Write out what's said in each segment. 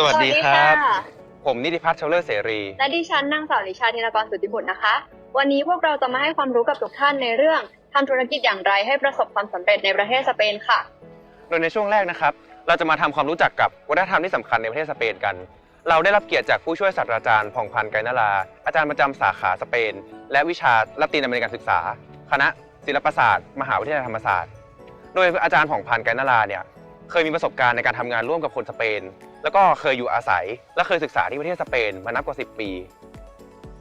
สวัสดีครับะผมนิติพัฒน์เชลเลอร์เสรี และดิฉันนางสาวลิชาธินกรสุทธิบุตรนะคะ วันนี้พวกเราจะมาให้ความรู้กับทุกท่านในเรื่องทำธุรกิจอย่างไรให้ประสบความสำเร็จในประเทศสเปนค่ะ โดยในช่วงแรกนะครับ เราจะมาทำความรู้จักกับวัฒนธรรมที่สำคัญในประเทศสเปนกัน เราได้รับเกียรติจากผู้ช่วยศาสตราจารย์ผ่องพันธ์ไกรนารา อาจารย์ประจำสาขาสเปน และวิชาละตินอเมริกันศึกษา คณะศิลปศาสตร์ มหาวิทยาลัยธรรมศาสตร์ โดยอาจารย์ผ่องพันธ์ไกรนาราเนี่ย เคยมีประสบการณ์ในการทำงานร่วมกับคนสเปน แล้วก็เคยอยู่อาศัย และเคยศึกษาที่ประเทศสเปนมานับกว่า 10 ปี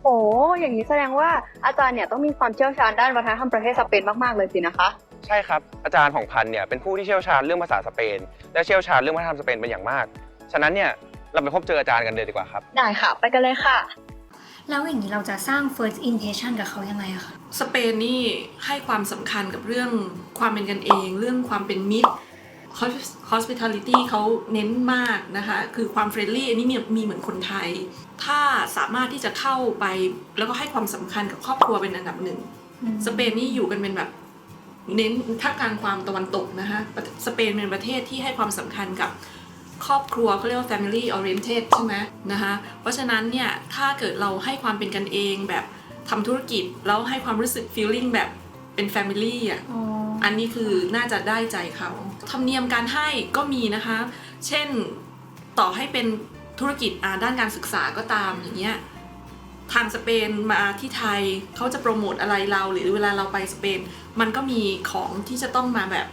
โอ้อย่างนี้แสดงว่าอาจารย์เนี่ยต้องมีความเชี่ยวชาญด้านวัฒนธรรมประเทศสเปนมาก ๆ เลยสินะคะ ใช่ครับ อาจารย์ผ่องพันธ์เนี่ยเป็นผู้ที่เชี่ยวชาญเรื่องภาษาสเปน และเชี่ยวชาญเรื่องวัฒนธรรมสเปนเป็นอย่างมาก ฉะนั้นเนี่ยเราไปพบเจออาจารย์กันเลยดีกว่าครับ ได้ค่ะ ไปกันเลยค่ะ แล้วอย่างนี้เราจะสร้าง first impression กับเขายังไงอะคะ สเปนนี่ให้ความสำคัญกับเรื่องความเป็นกันเอง เรื่องความเป็นมิตร hospitality เขาเน้นมากนะคะ คือความเฟรนลี่อันนี้มีมีเหมือนคนไทย ถ้าสามารถที่จะเข้าไปแล้วก็ให้ความสำคัญกับครอบครัวเป็นอันดับหนึ่ง สเปนนี่อยู่กันเป็นแบบเน้นท่ามกลางความตะวันตกนะคะประสเปนเป็นประเทศที่ให้ความสำคัญกับครอบครัวเขาเรียกว่า family oriented ใช่ไหมนะคะ เพราะฉะนั้นเนี่ยถ้าเกิดเราให้ความเป็นกันเองแบบทำธุรกิจแล้วให้ความรู้สึก feeling แบบเป็น family อะ อ๋ออันนี้คือน่าจะได้ใจเขาธรรมเนียมการให้ก็มีนะคะ เช่นต่อให้เป็นธุรกิจอ่าด้านการศึกษาก็ตามอย่างเงี้ยทางสเปนมาที่ไทยเขาจะโปรโมทอะไรเรา หรือเวลาเราไปสเปน มันก็มีของที่จะต้องมาแบบ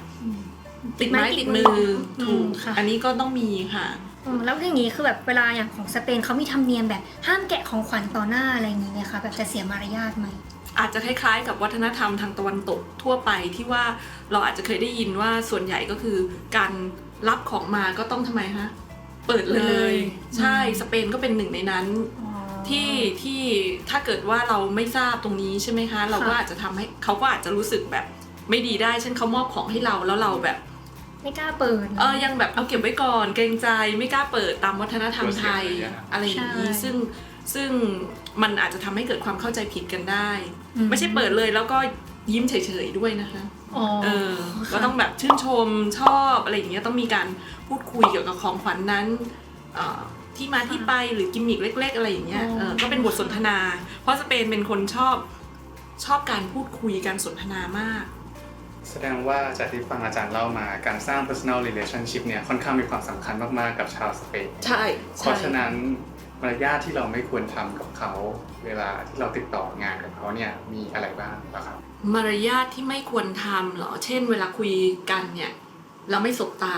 ติดไม้ติดมือถูกค่ะอันนี้ก็ต้องมีค่ะอืมแล้วอย่างนี้คือแบบเวลาอย่างของสเปนเขามีธรรมเนียมแบบห้ามแกะของขวัญต่อหน้าอะไรอย่างนี้ไหมคะแบบจะเสียมารยาทไหม อาจจะคล้ายๆ กับวัฒนธรรมทางตะวันตกทั่วไปที่ว่าเราอาจจะเคยได้ยินว่าส่วนใหญ่ก็คือ การรับของมาก็ต้องทำไมฮะเปิดเลย ใช่สเปนก็เป็นหนึ่งในนั้นอ๋อที่ที่ถ้าเกิดว่าเราไม่ทราบตรงนี้ใช่ไหมคะ เราก็ค่ะอาจจะทำให้เขาก็อาจจะรู้สึกแบบไม่ดีได้เช่นเขามอบของให้เราแล้วเราแบบ ไม่กล้าเปิดเออยังแบบเอาเก็บไว้ก่อนเกรงใจไม่กล้าเปิดตามวัฒนธรรมไทยกลัวเสียมารยาทอะไรอย่างนี้ใช่ซึ่งซึ่ง มันอาจจะทำให้เกิดความเข้าใจผิดกันได้อืมไม่ใช่เปิดเลยแล้วก็ยิ้มเฉยๆด้วยนะคะอ๋อเออก็ต้องแบบชื่นชมชอบอะไรอย่างเงี้ยต้องมีการพูดคุยเกี่ยวกับของขวัญนั้นเอ่อที่มาที่ไปหรือกิมมิกเล็ก ๆ อะไรอย่างเงี้ยอ๋อเออก็เป็นบทสนทนา เพราะสเปนเป็นคนชอบชอบการพูดคุยการสนทนามาก แสดงว่าจากที่ฟังอาจารย์เล่ามาการสร้าง personal relationship เนี่ยค่อนข้างมีความสำคัญมาก ๆ กับชาวสเปนใช่ เพราะฉะนั้น มารยาทที่เราไม่ควรทำกับเขา เวลาที่เราติดต่องานกับเขาเนี่ยมีอะไรบ้างบ้างครับ มารยาทที่ไม่ควรทำเหรอ เช่น เวลาคุยกันเนี่ยเราไม่สบตา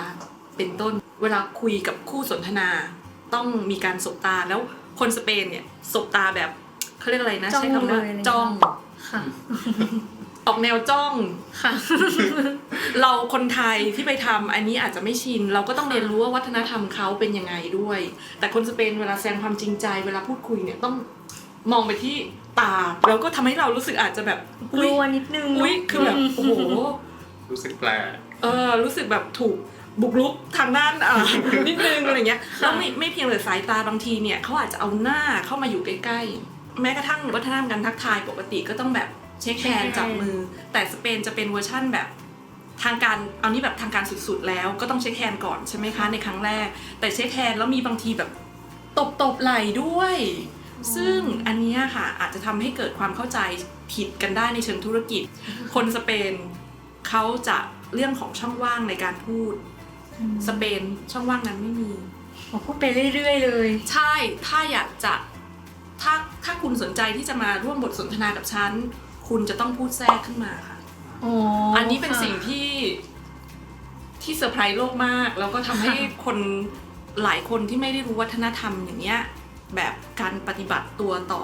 เป็นต้น เวลาคุยกับคู่สนทนา ต้องมีการสบตาแล้วคนสเปนเนี่ยสบตาแบบเขาเรียกอะไรนะจ้องใช้คำว่าเลยอะไรจ้องค่ะ ออกแนวจ้องค่ะ เราคนไทยที่ไปทำอันนี้อาจจะไม่ชิน เราก็ต้องเรียนรู้ว่าวัฒนธรรมเขาเป็นยังไงด้วย แต่คนสเปนเวลาแสดงความจริงใจเวลาพูดคุยเนี่ยต้องมองไปที่ตาแล้วก็ทำให้เรารู้สึกอาจจะแบบกลัวนิดนึงอุ้ยคือแบบโอ้โห รู้สึกแปลก เออรู้สึกแบบถูกบุกรุกทางด้านอ่า นิดนึงอะไรเงี้ยแล้วไม่ไม่เพียงแต่สายตาบางทีเนี่ยเขาอาจจะเอาหน้าเข้ามาอยู่ใกล้ๆ แม้กระทั่งวัฒนธรรมการทักทายปกติก็ต้องแบบ เช็คแฮนด์จับมือ แต่สเปนจะเป็นเวอร์ชั่นแบบทางการเอานี่แบบทางการสุดๆ แล้วก็ต้องเช็คแฮนด์ก่อนใช่ไหมคะในครั้งแรก แต่เช็คแฮนด์แล้วมีบางทีแบบตบตบๆไหล่ด้วย ซึ่งอันเนี้ยค่ะอาจจะทำให้เกิดความเข้าใจผิดกันได้ในเชิงธุรกิจ คนสเปนเขาจะเรื่องของช่องว่างในการพูด สเปนช่องว่างนั้นไม่มีผมพูดไปเรื่อย ๆ เลย ใช่ถ้าอยากจะถ้าถ้าคุณสนใจที่จะมาร่วมบทสนทนากับฉัน คุณจะต้องพูดแทรกขึ้นมาค่ะอ๋ออัอันนี้เป็นสิ่งที่ที่เซอร์ไพรส์โลกมาก แล้วก็ทำให้คนหลายคนที่ไม่ได้รู้วัฒนธรรมอย่างเงี้ยแบบการปฏิบัติตัวต่อ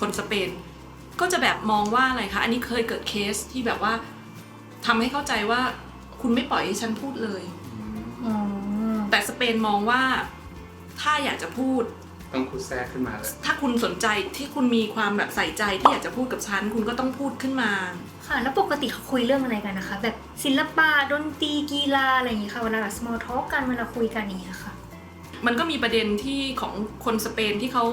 คนสเปน ก็จะแบบมองว่าอะไรคะ อันนี้เคยเกิดเคสที่แบบว่าทำให้เข้าใจว่าคุณไม่ปล่อยให้ฉันพูดเลยอ๋อแต่สเปนมองว่าถ้าอยากจะพูด ต้องพูดแทรกขึ้นมาเลยถ้าคุณสนใจที่คุณมีความแบบใส่ใจที่อยากจะพูดกับฉัน คุณก็ต้องพูดขึ้นมา ค่ะ แล้วปกติเขาคุยเรื่องอะไรกันนะคะ แบบศิลปะดนตรีกีฬาอะไรอย่างนี้ค่ะเวลาแบบ small talk กันเวลาคุยกันอย่างเงี้ยค่ะ มันก็มีประเด็นที่ของคนสเปนที่เขา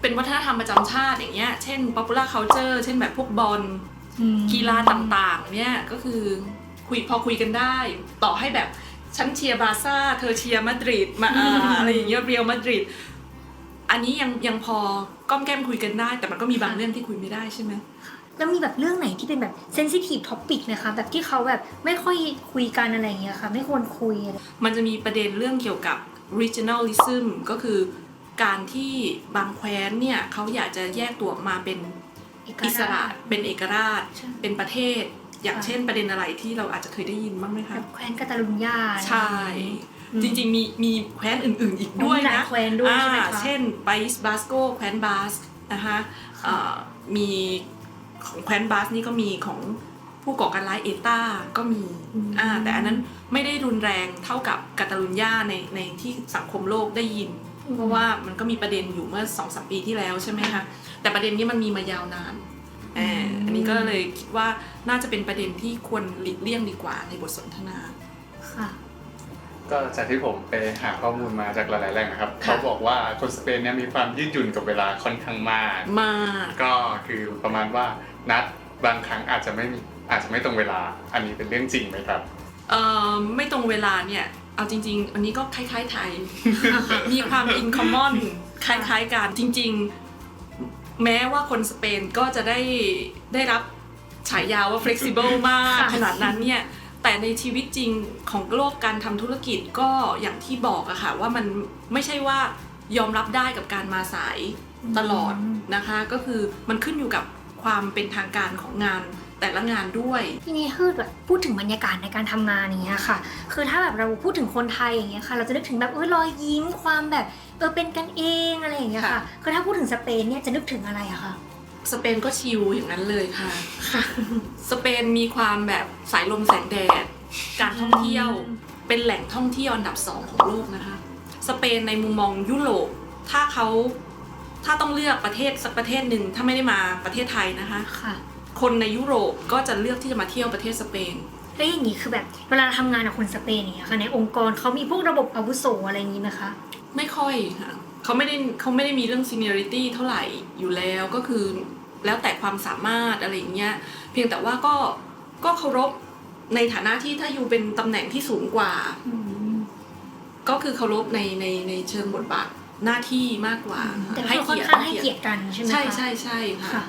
เป็นวัฒนธรรมประจำชาติอย่างเงี้ย เช่น popular culture เช่นแบบพวกบอลกีฬาต่างๆ เนี่ยก็คือคุยพอคุยกันได้ ต่อให้แบบฉันเชียร์บาร์ซ่า เธอเชียร์มาดริดมาอ่าอะไรอย่างเงี้ยเรียลมาดริด อันนี้ยังยังพอก้อมแก้มคุยกันได้ แต่มันก็มีบางเรื่องที่คุยไม่ได้ใช่ไหมแล้วมีแบบเรื่องไหนที่เป็นแบบเซนซิทีฟท็อปิกนะคะ แบบที่เขาแบบไม่ค่อยคุยกันอะไรอย่างเงี้ยค่ะ ไม่ควรคุยอะไรมันจะมีประเด็นเรื่องเกี่ยวกับ regionalism ก็คือการที่บางแคว้นเนี่ยเขาอยากจะแยกตัวออกมาเป็นเอกอิสระราชเป็นเอกราชใช่เป็นประเทศ อย่างค่ะเช่นประเด็นอะไรที่เราอาจจะเคยได้ยินบ้างไหมคะแบบแคว้นกาตาลุญญาอะไรใช่อืม จริงๆ มีมีแคว้นอื่นๆ อีกด้วยมีหลายนะแคว้นด้วยใช่ไหมอ่าคะเช่นไบส์บาสโกแคว้นบาสนะคะอ่ามีของแคว้นบาสนี่ก็มีของผู้ก่อการร้ายเอตาก็มีอ่าแต่อันนั้นไม่ได้รุนแรงเท่ากับกาตาลุญญาในในที่สังคมโลกได้ยิน เพราะว่ามันก็มีประเด็นอยู่เมื่อสองสามปีที่แล้วใช่ไหมคะแต่ประเด็นนี้มันมีมายาวนานเอ่ออันนี้ก็เลยคิดว่าน่าจะเป็นประเด็นที่ควรหลีกเลี่ยงดีกว่าในบทสนทนาค่ะ ก็จากที่ผมไปหาข้อมูลมาจากหลายๆแหล่งนะครับค่ะ เขาบอกว่าคนสเปนเนี่ยมีความยืดหยุ่นกับเวลาค่อนข้างมาก มาก ก็คือประมาณว่านัดบางครั้งอาจจะไม่มีอาจจะไม่ตรงเวลา อันนี้เป็นเรื่องจริงไหมครับ เอ่อไม่ตรงเวลาเนี่ย เอาจริง ๆ อันนี้ก็คล้ายๆไทย มีความอินคอมมอนคล้ายๆกันจริง ๆ แม้ว่าคนสเปนก็จะได้ได้รับฉายาว่า flexible มาก ค่ะ ขนาดนั้นเนี่ย แต่ในชีวิตจริงของโลกการทำธุรกิจก็อย่างที่บอกอะค่ะว่ามันไม่ใช่ว่ายอมรับได้กับการมาสายตลอดนะคะ ก็คือมันขึ้นอยู่กับความเป็นทางการของงานแต่ละงานด้วย ทีนี้คือแบบพูดถึงบรรยากาศในการทำงานอย่างเงี้ยค่ะ คือถ้าแบบเราพูดถึงคนไทยอย่างเงี้ยค่ะ เราจะนึกถึงแบบเออรอยยิ้มความแบบเออเป็นกันเองอะไรอย่างเงี้ยค่ะค่ะคือถ้าพูดถึงสเปนเนี่ยจะนึกถึงอะไรอะคะ สเปนก็ชิลอย่างนั้นเลยค่ะ สเปนมีความแบบสายลมแสงแดด การท่องเที่ยว เป็นแหล่งท่องเที่ยวอันดับสองของโลกนะคะ สเปนในมุมมองยุโรป ถ้าเขาถ้าต้องเลือกประเทศสักประเทศหนึ่งถ้าไม่ได้มาประเทศไทยนะคะค่ะ คนในยุโรปก็จะเลือกที่จะมาเที่ยวประเทศสเปน แล้วอย่างนี้คือแบบเวลาทำงานกับคนสเปนอย่างเงี้ยค่ะในองค์กรเขามีพวกระบบอาวุโสอะไรอย่างนี้ไหมคะ ไม่ค่อยค่ะ เขาไม่ได้เขาไม่ได้มีเรื่อง seniority เท่าไหร่อยู่แล้วก็คือแล้วแต่ความสามารถอะไรอย่างเงี้ยเพียงแต่ว่าก็ก็เคารพในฐานะที่ถ้าอยู่เป็นตำแหน่งที่สูงกว่า ก็คือเคารพในในในเชิงบทบาทหน้าที่มากกว่า แต่ก็ค่อนข้างให้เกียรติกันใช่ไหมคะใช่ใช่ใช่ค่ะค่ะ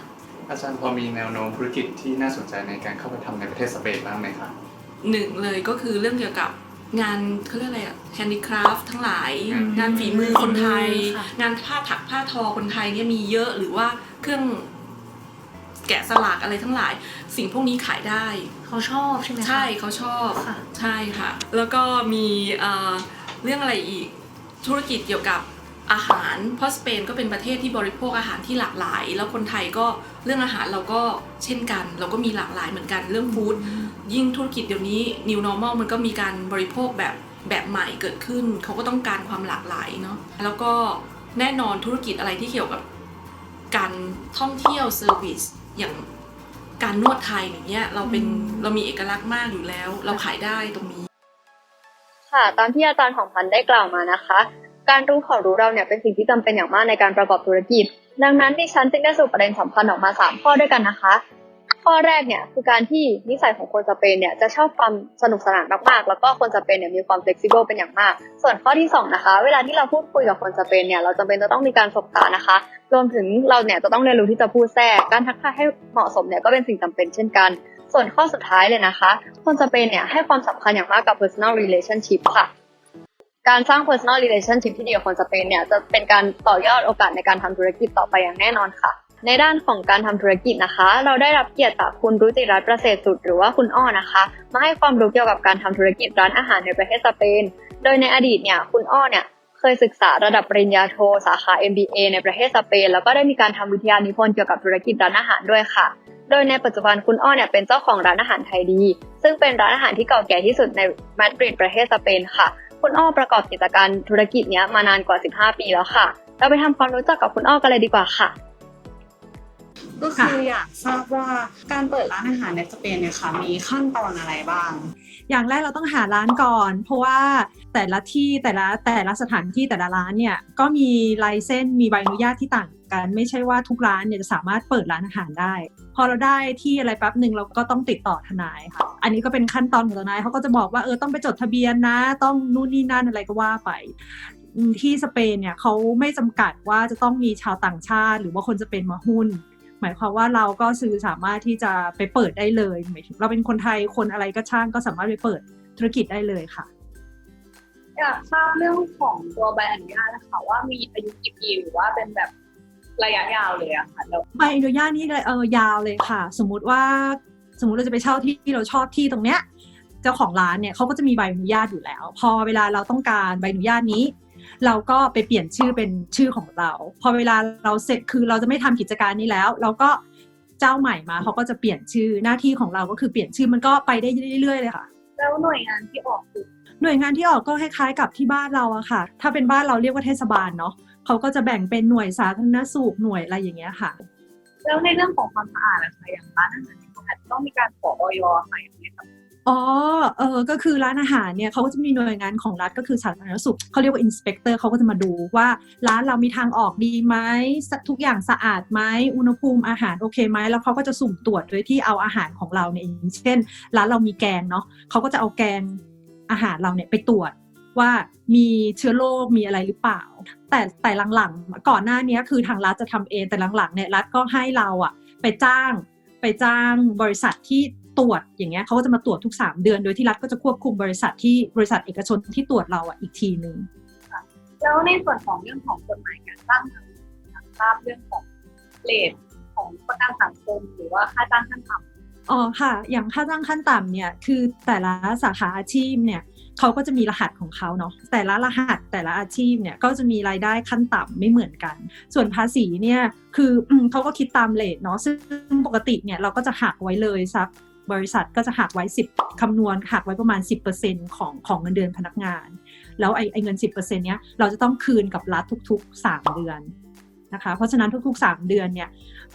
อาจารย์พอมีแนวโน้มธุรกิจที่น่าสนใจในการเข้าไปทำในประเทศสเปนบ้างไหมครับหนึ่งเลยก็คือเรื่องเกี่ยวกับ งานเขาเรียกอะไรอะแฮนดี้คราฟทั้งหลาย อืมงานฝีมือคนไทย ค่ะ งานผ้าถักผ้าทอคนไทยเนี่ยมีเยอะหรือว่าเครื่องแกะสลักอะไรทั้งหลาย สิ่งพวกนี้ขายได้ เขาชอบใช่ไหมคะ ใช่เขาชอบค่ะ ใช่ค่ะ แล้วก็มีเอ่อเรื่องอะไรอีกธุรกิจเกี่ยวกับ อาหาร เพราะสเปนก็เป็นประเทศที่บริโภคอาหารที่หลากหลาย แล้วคนไทยก็เรื่องอาหารเราก็เช่นกัน เราก็มีหลากหลายเหมือนกันเรื่องฟู้ดยิ่งธุรกิจเดี๋ยวนี้ new normal มันก็มีการบริโภคแบบแบบใหม่เกิดขึ้น เขาก็ต้องการความหลากหลายเนาะแล้วก็แน่นอนธุรกิจอะไรที่เกี่ยวกับการท่องเที่ยวเซอร์วิสอย่างการนวดไทยอย่างเงี้ยเราเป็นอืมเรามีเอกลักษณ์มากอยู่แล้ว เราขายได้ตรงนี้ ค่ะ ตามที่อาจารย์ของพันธ์ได้กล่าวมานะคะ การรู้ขอรู้เราเนี่ยเป็นสิ่งที่จำเป็นอย่างมากในการประกอบธุรกิจ ดังนั้นดิฉันจึงได้สรุปประเด็นสำคัญออกมา 3 ข้อด้วยกันนะคะ ข้อแรกเนี่ยคือการที่นิสัยของคนสเปนเนี่ยจะชอบความสนุกสนานมากๆ แล้วก็คนสเปนเนี่ยมีความ flexible เป็นอย่างมาก ส่วนข้อที่สองนะคะ เวลาที่เราพูดคุยกับคนสเปนเนี่ยเราจำเป็นจะต้องมีการสบตานะคะ รวมถึงเราเนี่ยจะต้องเรียนรู้ที่จะพูดแทรก การทักทายให้เหมาะสมเนี่ยก็เป็นสิ่งจำเป็นเช่นกัน ส่วนข้อสุดท้ายเลยนะคะ คนสเปนเนี่ยให้ความสำคัญอย่างมากกับ personal relationship ค่ะ การสร้าง personal relationship ที่ดีกับคนสเปนเนี่ยจะเป็นการต่อยอดโอกาสในการทำธุรกิจต่อไปอย่างแน่นอนค่ะ ในด้านของการทำธุรกิจนะคะ เราได้รับเกียรติจากคุณรุจิรัตน์ประเสริฐสุดหรือว่าคุณอ้อนะคะ มาให้ความรู้เกี่ยวกับการทำธุรกิจร้านอาหารในประเทศสเปน โดยในอดีตเนี่ยคุณอ้อเนี่ยเคยศึกษาระดับปริญญาโทสาขา MBA ในประเทศสเปน แล้วก็ได้มีการทำวิทยานิพนธ์เกี่ยวกับธุรกิจร้านอาหารด้วยค่ะโดยในปัจจุบันคุณอ้อเนี่ยเป็นเจ้าของร้านอาหารไทยดี ซึ่งเป็นร้านอาหารที่เก่าแก่ที่สุดในมาดริดประเทศสเปนค่ะ คุณอ้อประกอบกิจการธุรกิจเนี้ยมานานกว่า 15 ปีแล้วค่ะ เราไปทำความรู้จักกับคุณอ้อกันเลยดีกว่าค่ะ ก็คืออยากทราบว่าการเปิดร้านอาหารในสเปนเนี่ยค่ะมีขั้นตอนอะไรบ้าง อย่างแรกเราต้องหาร้านก่อน เพราะว่าแต่ละที่แต่ละแต่ละสถานที่แต่ละร้านเนี่ยก็มีลเซนส์มีใบอนุญาตที่ต่างกันไม่ใช่ว่าทุกร้านเนี่ยจะสามารถเปิดร้านอาหารได้ พอเราได้ที่อะไรแป๊บหนึ่งเราก็ต้องติดต่อทนายค่ะ อันนี้ก็เป็นขั้นตอนของทนายเขาก็จะบอกว่าเออต้องไปจดทะเบียนนะ ต้องนู่นนี่นั่นอะไรก็ว่าไปที่สเปนเนี่ยเขาไม่จำกัดว่าจะต้องมีชาวต่างชาติ หรือว่าคนจะเปนมาหุ้น หมายความว่าเราก็ซื้อสามารถที่จะไปเปิดได้เลยหมายถึงเราเป็นคนไทยคนอะไรก็ช่างก็สามารถไปเปิดธุรกิจได้เลยค่ะอยากทราบเรื่องของตัวใบอนุญาตนะคะว่ามีอายุกี่ปีหรือว่าเป็นแบบระยะยาวเลยอะค่ะแล้วใบอนุญาตนี่เลยเออยาวเลยค่ะ สมมุติว่าสมมุติเราจะไปเช่าที่ที่เราชอบที่ตรงเนี้ย เจ้าของร้านเนี่ยเขาก็จะมีใบอนุญาตอยู่แล้ว พอเวลาเราต้องการใบอนุญาตนี้ เราก็ไปเปลี่ยนชื่อเป็นชื่อของเรา พอเวลาเราเสร็จคือเราจะไม่ทำกิจการนี้แล้ว เราก็เจ้าใหม่มาเขาก็จะเปลี่ยนชื่อหน้าที่ของเราก็คือเปลี่ยนชื่อมันก็ไปได้เรื่อยๆเลยค่ะ แล้วหน่วยงานที่ออกคือหน่วยงานที่ออกก็คล้ายๆกับที่บ้านเราอะค่ะ ถ้าเป็นบ้านเราเรียกว่าเทศบาลเนาะเขาก็จะแบ่งเป็นหน่วยสาธารณสุขหน่วยอะไรอย่างเงี้ยค่ะ แล้วในเรื่องของความสะอาดนะคะอย่างร้านอาหารเนี่ยอาจจะต้องมีการขอออยค่ะอย่างเงี้ยค่ะ อ๋อ เออ ก็คือร้านอาหารเนี่ยเขาก็จะมีหน่วยงานของรัฐก็คือสาธารณสุขเขาเรียกว่าอินสเปกเตอร์เขาก็จะมาดูว่าร้านเรามีทางออกดีไหมทุกอย่างสะอาดไหมอุณหภูมิอาหารโอเคไหมแล้วเขาก็จะสุ่มตรวจโดยที่เอาอาหารของเราเนี่ยองเช่น ร้านเรามีแกงเนาะเขาก็จะเอาแกงอาหารเราเนี่ยไปตรวจว่ามีเชื้อโรคมีอะไรหรือเปล่า แต่แต่หลังๆ ก่อนหน้านี้คือทางรัฐจะทำเองแต่หลังๆเนี่ยรัฐก็ให้เราอะไปจ้าง ไปจ้างบริษัทที่ ตรวจอย่างเงี้ยเขาก็จะมาตรวจทุก 3 เดือน โดยที่รัฐก็จะควบคุมบริษัทที่บริษัทเอกชนที่ตรวจเราอะอีกทีหนึ่งแล้วในส่วนของเรื่องของกฎหมายการตั้งอยากทราบเรื่องของเลทของประกันสังคมหรือว่าค่าจ้างขั้นต่ำอ๋อค่ะ อย่างค่าจ้างขั้นต่ำเนี่ยคือแต่ละสาขาอาชีพเนี่ยเขาก็จะมีรหัสของเขาเนาะแต่ละรหัสแต่ละอาชีพเนี่ยก็จะมีรายได้ขั้นต่ำไม่เหมือนกัน ส่วนภาษีเนี่ยคืออืมเขาก็คิดตามเลทเนาะซึ่งปกติเนี่ยเราก็จะหักไว้เลยสัก บริษัทก็จะหักไว้ 10 คำนวณหักไว้ประมาณ 10%ของของเงินเดือนพนักงาน แล้วไอ้ไอเงิน 10%เนี้ยเราจะต้องคืนกับรัฐทุก ๆ 3 เดือนนะคะเพราะฉะนั้นทุกๆ 3 เดือนเนี่ย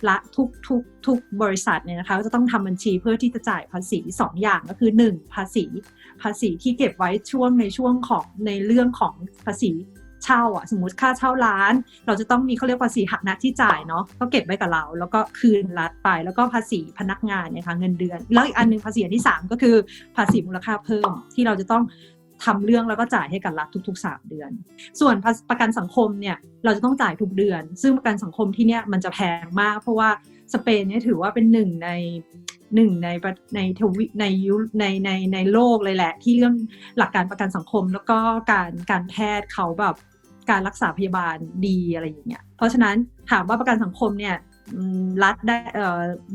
ละทุกทุกทุกบริษัทเนี่ยนะคะจะต้องทำบัญชีเพื่อที่จะจ่ายภาษี 2 อย่างก็คือ 1 ภาษี ภาษีที่เก็บไว้ช่วงในช่วงของในเรื่องของภาษี เช่าอะสมมติค่าเช่าร้าน เราจะต้องมีเขาเรียกภาษีหักหน้าที่จ่ายเนาะก็เก็บไว้กับเรา แล้วก็คืนรัฐไป แล้วก็ภาษีพนักงานเนี่ยค่ะเงินเดือน แล้วอีกอันหนึงภาษีอันที่สามก็คือภาษีมูลค่าเพิ่มที่เราจะต้องทำเรื่องแล้วก็จ่ายให้กับรัฐทุก ๆ 3 เดือน ส่วนประกันสังคมเนี่ยเราจะต้องจ่ายทุกเดือน ซึ่งประกันสังคมที่เนี่ยมันจะแพงมาก เพราะว่าสเปนเนี่ยถือว่าเป็นหนึ่งใน หนึ่งในในทวีในยุในในในโลกเลยแหละ ที่เรื่องหลักการประกันสังคม แล้วก็การการแพทย์เขาแบบการรักษาพยาบาลดีอะไรอย่างเงี้ยเพราะฉะนั้นถามว่าประกันสังคมเนี่ยรัฐได้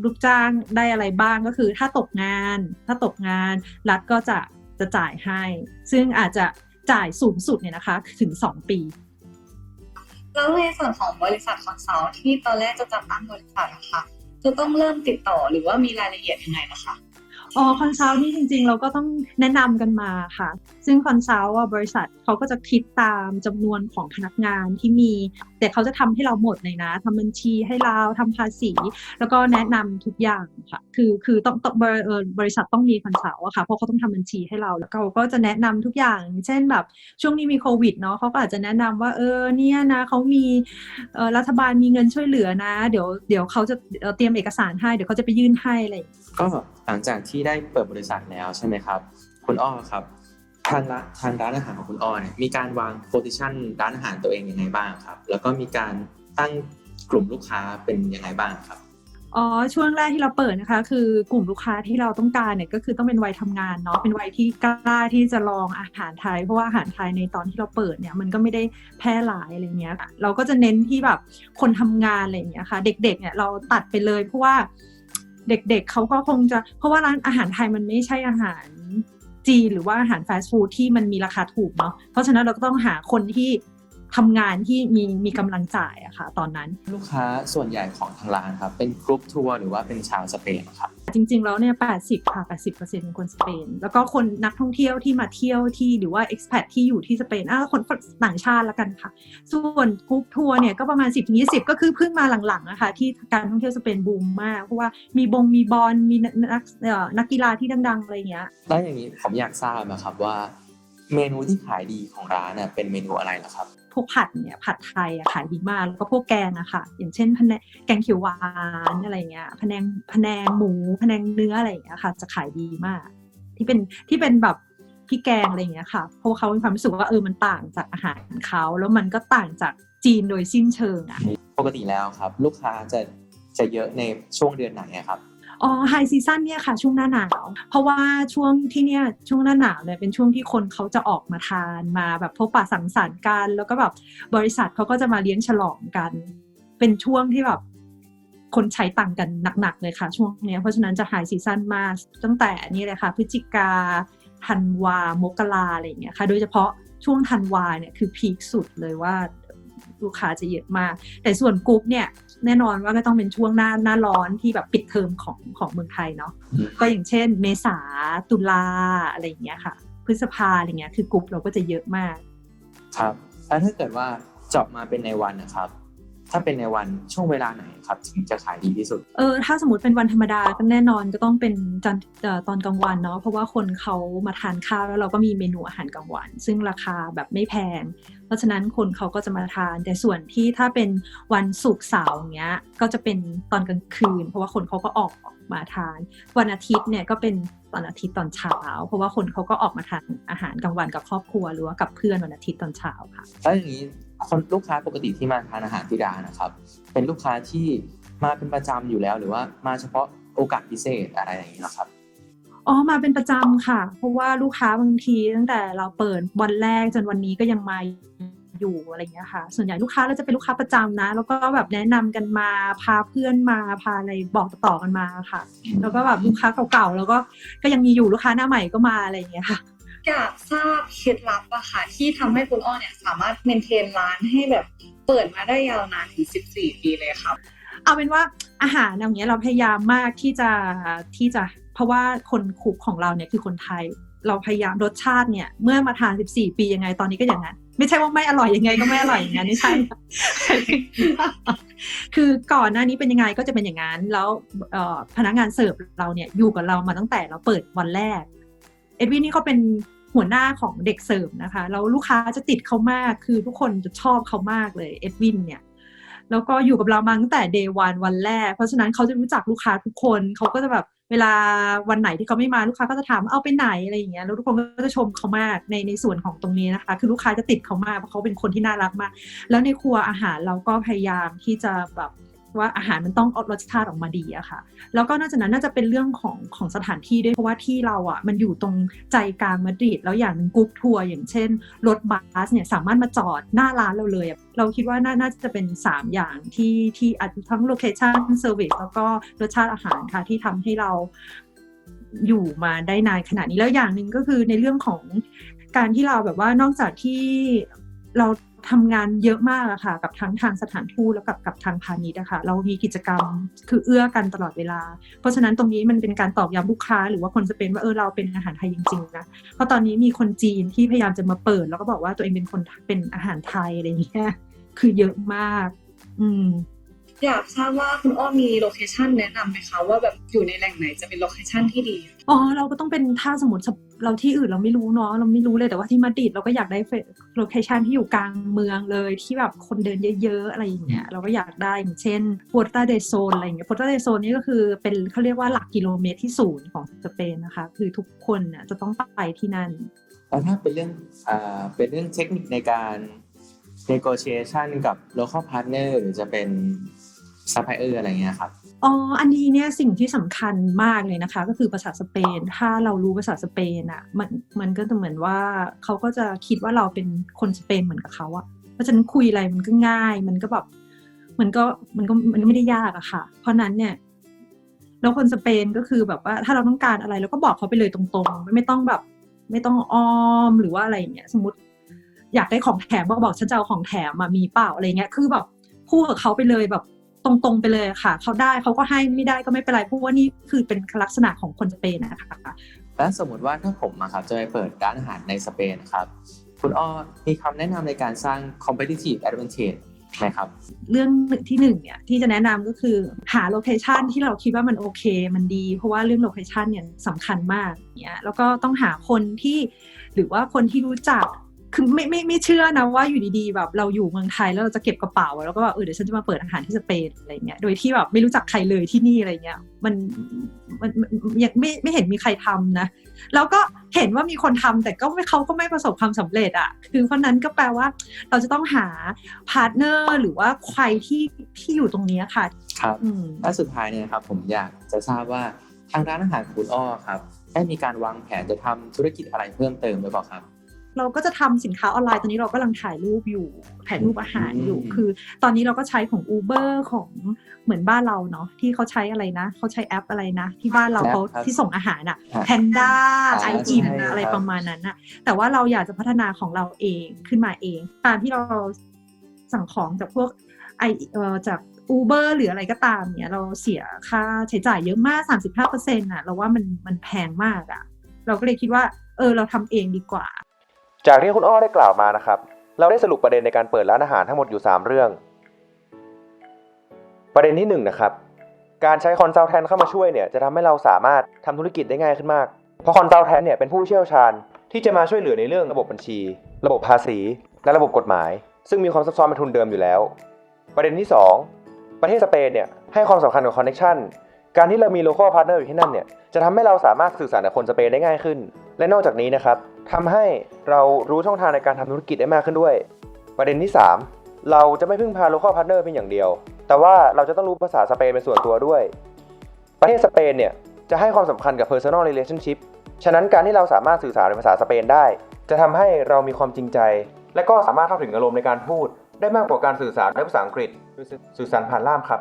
ลูกจ้างได้อะไรบ้างก็คือถ้าตกงาน ถ้าตกงาน รัฐก็จะจะจ่ายให้ ซึ่งอาจจะจ่ายสูงสุดเนี่ยนะคะถึง 2 ปี แล้วในส่วนของบริษัทคอนซัลท์ที่ตอนแรกจะจัดตั้งบริษัทนะคะ จะต้องเริ่มติดต่อหรือว่ามีรายละเอียดยังไงนะคะ อ๋อคอนซัลท์นี่จริง ๆ เราก็ต้องแนะนำกันมาค่ะ ซึ่งคอนซัลท์อะบริษัทเขาก็จะคิดตามจำนวนของพนักงานที่มี แต่เขาจะทำให้เราหมดเลยนะทำบัญชีให้เราทำภาษี แล้วก็แนะนำทุกอย่างค่ะ คือคือต้องต้องบริบริษัทต้องมีคอนซัลท์อะค่ะเพราะเขาต้องทำบัญชีให้เราแล้วเขาก็จะแนะนำทุกอย่าง เช่นแบบช่วงนี้มีโควิดเนาะเขาก็อาจจะแนะนำว่าเออเนี่ยนะเขามีรัฐบาลมีเงินช่วยเหลือนะ เดี๋ยวเดี๋ยวเขาจะเตรียมเอกสารให้เดี๋ยวเขาจะไปยื่นให้อะไรก็หลังจากที่ได้เปิดบริษัทแล้วใช่ไหมครับ คุณอ้อครับทางร้านทางร้านอาหารของคุณอ้อเนี่ยมีการวางโพซิชันร้านอาหารตัวเองยังไงบ้างครับ แล้วก็มีการตั้งกลุ่มลูกค้าเป็นยังไงบ้างครับอ๋อช่วงแรกที่เราเปิดนะคะ คือกลุ่มลูกค้าที่เราต้องการเนี่ยก็คือต้องเป็นวัยทำงานเนาะเป็นวัยที่กล้าที่จะลองอาหารไทย เพราะว่าอาหารไทยในตอนที่เราเปิดเนี่ยมันก็ไม่ได้แพร่หลายอะไรเงี้ยเราก็จะเน้นที่แบบคนทำงานอะไรเงี้ยค่ะ เด็กๆเนี่ยเราตัดไปเลยเพราะว่า เด็กๆเขาก็คงจะ เพราะว่าร้านอาหารไทยมันไม่ใช่อาหารจีนหรือว่าอาหารฟาสต์ฟู้ดที่มันมีราคาถูกเนาะเพราะฉะนั้นเราก็ต้องหาคนที่ทำงานที่มีมีกำลังจ่ายอะค่ะตอนนั้น ลูกค้าส่วนใหญ่ของทางร้านครับเป็นกรุ๊ปทัวร์หรือว่าเป็นชาวสเปนครับ จริง ๆ แล้วเนี่ย80ค่ะ80%เป็นคนสเปน แล้วก็คนนักท่องเที่ยวที่มาเที่ยวที่หรือว่า expat ที่อยู่ที่สเปนอะคนต่างชาติล้วกันค่ะ ส่วนกรุ๊ปทัวร์เนี่ยก็ประมาณ 10-20 ก็คือเพิ่งมาหลังๆนะคะที่การท่องเที่ยวสเปนบูมมาก เพราะว่ามีบงมีบอลมีนักเอ่อนักกีฬาที่ดังๆอะไรเงี้ยแล้วอย่างนี้ผมอยากทราบนะครับว่า เมนูที่ขายดีของร้านน่ะเป็นเมนูอะไรล่ะครับ พวกผัดเนี่ยผัดไทยอะขายดีมากแล้วก็พวกแกงอะค่ะ อย่างเช่นแกงเขียวหวานอะไรเงี้ยพะแนงพะแนงหมูพะแนงเนื้ออะไรเงี้ยค่ะ จะขายดีมาก ที่เป็นที่เป็นแบบพี่แกงอะไรเงี้ยค่ะเพราะว่าเขามีความรู้สึกว่าเออมันต่างจากอาหารเขาแล้วมันก็ต่างจากจีนโดยสิ้นเชิงอะปกติแล้วครับ ลูกค้าจะจะเยอะในช่วงเดือนไหนครับ อ๋อไฮซีซั่นเนี่ยค่ะ ช่วงหน้าหนาว เพราะว่าช่วงที่เนี่ยช่วงหน้าหนาวเนี่ยเป็นช่วงที่คนเขาจะออกมาทานมาแบบพบปะสังสรรค์กัน แล้วก็แบบบริษัทเขาก็จะมาเลี้ยงฉลองกัน เป็นช่วงที่แบบคนใช้ตังค์กันหนักๆเลยค่ะ ช่วงเนี้ยเพราะฉะนั้นจะไฮซีซั่นมากตั้งแต่นี่เลยค่ะ พฤศจิกาธันวามกราอะไรอย่างเงี้ยค่ะ โดยเฉพาะช่วงธันวาเนี่ยคือพีคสุดเลยว่า ลูกค้าจะเยอะมาก แต่ส่วนกรุ๊ปเนี่ยแน่นอนว่าก็ต้องเป็นช่วงหน้าหน้าร้อนที่แบบปิดเทอมของของเมืองไทยเนาะอืมก็อย่างเช่น เมษาตุลาอะไรอย่างเงี้ยค่ะ พฤษภาอะไรเงี้ยคือกรุ๊ปเราก็จะเยอะมาก ครับแล้วถ้าเกิดว่าเจาะมาเป็นในวันนะครับ ถ้าเป็นในวันช่วงเวลาไหนครับถึงจะขายดีที่สุด เออถ้าสมมติเป็นวันธรรมดาก็แน่นอนก็ต้องเป็นจันเอ่อตอนกลางวันเนาะเพราะว่าคนเขามาทานข้าวแล้วเราก็มีเมนูอาหารกลางวัน ซึ่งราคาแบบไม่แพง เพราะฉะนั้นคนเขาก็จะมาทาน แต่ส่วนที่ถ้าเป็นวันศุกร์เสาร์อย่างเงี้ยก็จะเป็นตอนกลางคืน เพราะว่าคนเขาก็ออกมาทาน วันอาทิตย์เนี่ยก็เป็นตอนอาทิตย์ตอนเช้า เพราะว่าคนเขาก็ออกมาทานอาหารกลางวันกับครอบครัวหรือว่ากับเพื่อนวันอาทิตย์ตอนเช้าค่ะแล้วอย่างนี้ คนลูกค้าปกติที่มาทานอาหารที่ร้านนะครับ เป็นลูกค้าที่มาเป็นประจำอยู่แล้ว หรือว่ามาเฉพาะโอกาสพิเศษอะไรอย่างนี้นะครับอ๋อมาเป็นประจำค่ะ เพราะว่าลูกค้าบางทีตั้งแต่เราเปิดวันแรกจนวันนี้ก็ยังมาอยู่อะไรอย่างเงี้ยค่ะ ส่วนใหญ่ลูกค้าเราจะเป็นลูกค้าประจำนะ แล้วก็แบบแนะนำกันมาพาเพื่อนมาพาอะไรบอกต่อกันมาค่ะ แล้วก็แบบลูกค้าเก่าๆแล้วก็ก็ยังมีอยู่ลูกค้าหน้าใหม่ก็มาอะไรอย่างเงี้ยค่ะ อยากทราบเคล็ดลับอะค่ะที่ทำให้คุณอ้อเนี่ยสามารถเมนเทนร้านให้แบบเปิดมาได้ยาวนานถึง 14 ปีเลยครับ เอาเป็นว่าอาหารอย่างเงี้ยเราพยายามมากที่จะที่จะ เพราะว่าคนคุกของเราเนี่ยคือคนไทย เราพยายามรสชาติเนี่ย เมื่อมาทาน 14 ปียังไงตอนนี้ก็อย่างนั้นไม่ใช่ว่าไม่อร่อยยังไงก็ไม่อร่อยอย่างนั้นไม่ใช่ คือก่อนหน้านี้เป็นยังไงก็จะเป็นอย่างนั้น แล้วพนักงานเสิร์ฟเราเนี่ยอยู่กับเรามาตั้งแต่เราเปิดวันแรก เอ็ดวินนี่เขาเป็นหัวหน้าของเด็กเสร์ฟนะคะแล้วลูกค้าจะติดเขามากคือทุกคนจะชอบเขามากเลยเอ็ดวินเนี่ยแล้วก็อยู่กับเรามาตั้งแต่เดย์วันวันแรก เพราะฉะนั้นเขาจะรู้จักลูกค้าทุกคนเขาก็จะแบบเวลาวันไหนที่เขาไม่มาลูกค้าก็จะถามว่าเอาไปไหนอะไรอย่างเงี้ยแล้วทุกคนก็จะชมเขามากในในส่วนของตรงนี้นะคะ คือลูกค้าจะติดเขามากเพราะเขาเป็นคนที่น่ารักมาก แล้วในครัวอาหารเราก็พยายามที่จะแบบ ว่าอาหารมันต้องเอารสชาติออกมาดีอะค่ะ แล้วก็นอกจากนั้นน่าจะเป็นเรื่องของของสถานที่ด้วยเพราะว่าที่เราอะมันอยู่ตรงใจกลางมาดริดแล้วอย่างหนึ่งกรุ๊ปทัวร์อย่างเช่นรถบัสเนี่ยสามารถมาจอดหน้าร้านเราเลย เราคิดว่าน่านาจะเป็น 3 อย่างที่ที่อาจจะทั้งโลเคชั่นเซอร์วิสแล้วก็รสชาติอาหารค่ะที่ทำให้เราอยู่มาได้นานขนาดนี้แล้วอย่างหนึ่งก็คือในเรื่องของการที่เราแบบว่านอกจากที่เรา ทำงานเยอะมากอะค่ะ กับทั้งทางสถานทูตแล้วกับกับทางพาณิชย์อะค่ะ เรามีกิจกรรมคือเอื้อกันตลอดเวลา เพราะฉะนั้นตรงนี้มันเป็นการตอกย้ำลูกค้า หรือว่าคนสเปนว่าเออเราเป็นอาหารไทยจริงๆนะเพราะตอนนี้มีคนจีนที่พยายามจะมาเปิด แล้วก็บอกว่าตัวเองเป็นคนเป็นอาหารไทยอะไรอย่างเงี้ยคือเยอะมาก อืมอยากทราบว่าคุณอ้อมีโลเคชันแนะนำไหมคะว่าแบบอยู่ในแหล่งไหนจะเป็นโลเคชันที่ดี อ๋อเราก็ต้องเป็นถ้าสมมติ เราที่อื่นเราไม่รู้เนาะเราไม่รู้เลยแต่ว่าที่มาดริดเราก็อยากได้โลเคชันที่อยู่กลางเมืองเลยที่แบบคนเดินเยอะๆอะไรอย่างเงี้ยเราก็อยากได้อย่างเช่นโ u ตาเดโซนอะไรอย่างเงี้ยโ u ตาเดโซนนี่ก็คือเป็นเขาเรียกว่าหลักกิโลเมตรที่ศูนย์ของสเปนนะคะ คือทุกคนน่ะจะต้องไปที่นั่นแล้วถ้าเป็นเรื่องอ่าเป็นเรื่องเทคนิคในการ negotiation กับ local partner หรือจะเป็น supplier อะไรเงี้ยครับ อ๋อ อันนี้เนี่ยสิ่งที่สำคัญมากเลยนะคะ ก็คือภาษาสเปน ถ้าเรารู้ภาษาสเปนอะ่ะมันมันก็จะเหมือนว่าเขาก็จะคิดว่าเราเป็นคนสเปนเหมือนกับเขาอะเพราะฉะนั้นคุยอะไรมันก็ง่าย มันก็แบบมันก็มันก็มันก็ไม่ได้ยากอะค่ะ เพราะนั้นเนี่ยแล้วคนสเปนก็คือแบบว่าถ้าเราต้องการอะไรเราก็บอกเขาไปเลยตรงๆ ไม่ต้องแบบ ไม่ต้องอ้อมหรือว่าอะไรอย่างเงี้ยสมมติ อยากได้ของแถมก็บอกฉันจะเอาของแถมมามีเปล่าอะไรเงี้ยคือแบบพูดกับเขาไปเลยแบบ ตรงๆไปเลยค่ะ เขาได้เขาก็ให้ไม่ได้ก็ไม่เป็นไรเพราะว่านี่คือเป็นลักษณะของคนสเปนนะคะแล้วสมมติว่าถ้าผมอะครับจะไปเปิดร้านอาหารในสเปนครับ คุณอ้อมีคำแนะนำในการสร้าง competitive advantage ไหมครับเรื่องที่หนึ่งเนี่ยที่จะแนะนำก็คือหาโลเคชันที่เราคิดว่ามันโอเค มันดี เพราะว่าเรื่องโลเคชันเนี่ยสำคัญมากเนี่ยแล้วก็ต้องหาคนที่หรือว่าคนที่รู้จัก คือไม่ไม่ไม่เชื่อนะว่าอยู่ดีๆแบบเราอยู่เมืองไทยแล้วเราจะเก็บกระเป๋า แล้วก็แบบเออเดี๋ยวฉันจะมาเปิดอาหารที่สเปนอะไรเงี้ยโดยที่แบบไม่รู้จักใครเลยที่นี่อะไรเงี้ยมันมันมันยังไม่ไม่เห็นมีใครทำนะ แล้วก็เห็นว่ามีคนทำแต่ก็ไม่เขาก็ไม่ประสบความสำเร็จอะ่ะ คือเพราะนั้นก็แปลว่า เราจะต้องหาพาร์ทเนอร์หรือว่าใครที่ที่อยู่ตรงเนี้ยค่ะ ครับอืมและสุดท้ายเนี่ยนะครับผมอยากจะทราบว่าทางร้านอาหารของคุณอ้อครับได้มีการวางแผนจะทำธุรกิจอะไรเพิ่มเติมหรือเปล่าครับ เราก็จะทำสินค้าออนไลน์ตอนนี้เรากำลังถ่ายรูปอยู่ถ่ายรูปอาหารอยู่อืมคือ ตอนนี้เราก็ใช้ของ Uber ของเหมือนบ้านเราเนาะที่เขาใช้อะไรนะเขาใช้แอปอะไรนะ ที่บ้านเราเขาที่ส่งอาหารอะครับแพนด้าอ๋อไออิมใช่ครับอะไรประมาณนั้นอะแต่ว่าเราอยากจะพัฒนาของเราเองขึ้นมาเองการที่เราสั่งของจากพวกไอเอ่อจาก Uber หรืออะไรก็ตามเนี่ย เราเสียค่าใช้จ่ายเยอะมาก 35%อะ เราว่ามันมันแพงมากอะ เราก็เลยคิดว่า เออ เราทำเองดีกว่า จากที่คุณอ้อได้กล่าวมานะครับ เราได้สรุปประเด็นในการเปิดร้านอาหารทั้งหมดอยู่ 3 เรื่อง ประเด็นที่1นงนะครับการใช้คอนซัลแทนเข้ามาช่วยเนี่ยจะทำให้เราสามารถทำธุรกิจได้ง่ายขึ้นมาก เพราะคอนซัลแทนเนี่ยเป็นผู้เชี่ยวชาญที่จะมาช่วยเหลือในเรื่องระบบบัญชี ระบบภาษี และระบบกฎหมาย ซึ่งมีความซับซ้อนเป็นทุนเดิมอยู่แล้ว ประเด็นที่ 2 ประเทศสเปนเนี่ยให้ความสำคัญกับคอนเน c t ชันการที่เรามี local partner อยู่ที่นั่นเนี่ยจะทำให้เราสามารถสื่อสารกับคนสเปนได้ง่ายขึ้น และนอกจากนี้นะครับทำให้เรารู้ช่องทางในการทำธุรกิจได้มากขึ้นด้วย ประเด็นที่ 3 เราจะไม่พึ่งพา local partner เพียงอย่างเดียว แต่ว่าเราจะต้องรู้ภาษาสเปนเป็นส่วนตัวด้วย ประเทศสเปนเนี่ยจะให้ความสำคัญกับ personal relationship ฉะนั้นการที่เราสามารถสื่อสารเป็นภาษาสเปนได้ จะทำให้เรามีความจริงใจ และก็สามารถเข้าถึงอารมณ์ในการพูด ได้มากกว่าการสื่อสารด้วยภาษาอังกฤษสื่อสารผ่านล่ามครับ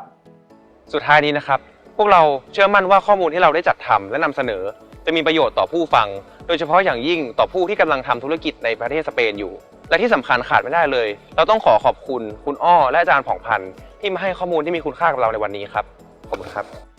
สุดท้ายนี้นะครับ พวกเราเชื่อมั่นว่าข้อมูลที่เราได้จัดทำและนำเสนอ จะมีประโยชน์ต่อผู้ฟัง โดยเฉพาะอย่างยิ่งต่อผู้ที่กำลังทำธุรกิจในประเทศสเปนอยู่ และที่สำคัญขาดไม่ได้เลย เราต้องขอขอบคุณคุณอ้อและอาจารย์ผ่องพันธ์ที่มาให้ข้อมูลที่มีคุณค่ากับเราในวันนี้ครับขอบคุณครับ